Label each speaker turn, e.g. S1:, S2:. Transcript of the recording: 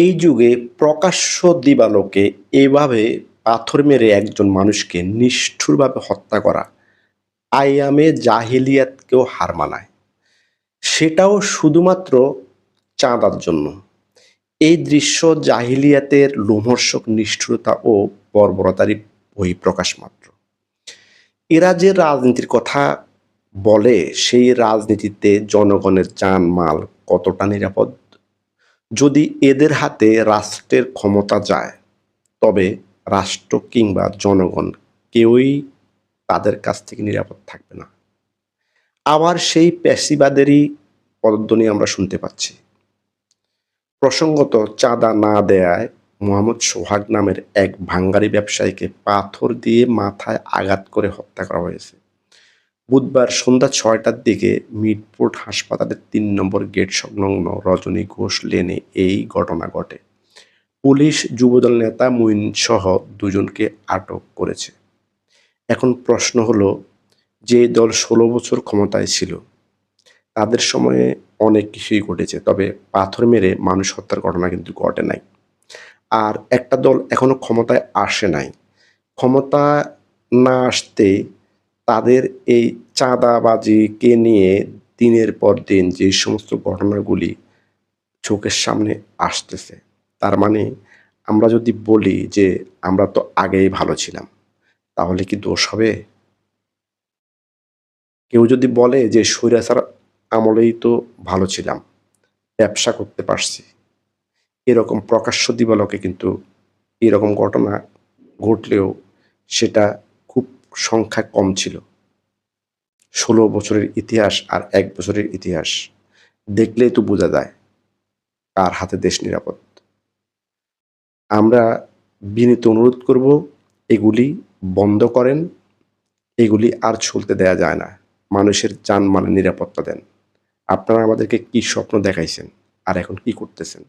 S1: এই যুগে প্রকাশ্য দিবালোকে এভাবে পাথর মেরে একজন মানুষকে নিষ্ঠুরভাবে হত্যা করা আইয়ামে জাহিলিয়াতকেও হার মানায়। সেটাও শুধুমাত্র চাঁদার জন্য। এই দৃশ্য জাহিলিয়াতের লোমহর্ষক নিষ্ঠুরতা ও বর্বরতারই বহিঃপ্রকাশ মাত্র। এরা যে রাজনীতির কথা বলে, সেই রাজনীতিতে জনগণের জান মাল কতটা নিরাপদ? যদি এদের হাতে রাষ্ট্রের ক্ষমতা যায়, তবে রাষ্ট্র কিংবা জনগণ কেউই তাদের কাছ থেকে নিরাপদ থাকবে না। আবার সেই পেশিবাদেরই পদধ্বনি আমরা শুনতে পাচ্ছি। প্রসঙ্গত চাঁদা না দেয়ায় মোহাম্মদ সোহাগ নামের এক ভাঙ্গারি ব্যবসায়ীকে পাথর দিয়ে মাথায় আঘাত করে হত্যা করা হয়েছে। বুধবার সন্ধ্যা ছয়টার দিকে মিটফোর্ট হাসপাতালের তিন নম্বর গেট সংলগ্ন রজনী ঘোষ লেনে এই ঘটনা ঘটে। পুলিশ, যুবদল নেতা মুইন সহ দুজনকে আটক করেছে। এখন প্রশ্ন হলো, যে দল ষোলো বছর ক্ষমতায় ছিল, তাদের সময়ে অনেক কিছুই ঘটেছে, তবে পাথর মেরে মানুষ হত্যার ঘটনা কিন্তু ঘটে নাই। আর একটা দল এখনও ক্ষমতায় আসে নাই। ক্ষমতা না আসতে তাদের এই চাঁদাবাজিকে নিয়ে দিনের পর দিন যে সমস্ত ঘটনাগুলি চোখের সামনে আসতেছে, তার মানে আমরা যদি বলি যে আমরা তো আগেই ভালো ছিলাম, তাহলে কি দোষ হবে? কেউ যদি বলে যে স্বৈরাচার আমলেই তো ভালো ছিলাম, ব্যবসা করতে পারছি, এরকম প্রকাশ্য দিবালকে কিন্তু এরকম ঘটনা ঘটলেও সেটা সংখ্যা কম ছিল। ষোলো বছরের ইতিহাস আর এক বছরের ইতিহাস দেখলেই তো বোঝা যায় কার হাতে দেশ নিরাপদ। আমরা বিনীত অনুরোধ করব, এগুলি বন্ধ করেন, এগুলি আর চলতে দেয়া যায় না। মানুষের জানমালের নিরাপত্তা দেন। আপনারা আমাদেরকে কি স্বপ্ন দেখাইছেন আর এখন কি করতেছেন?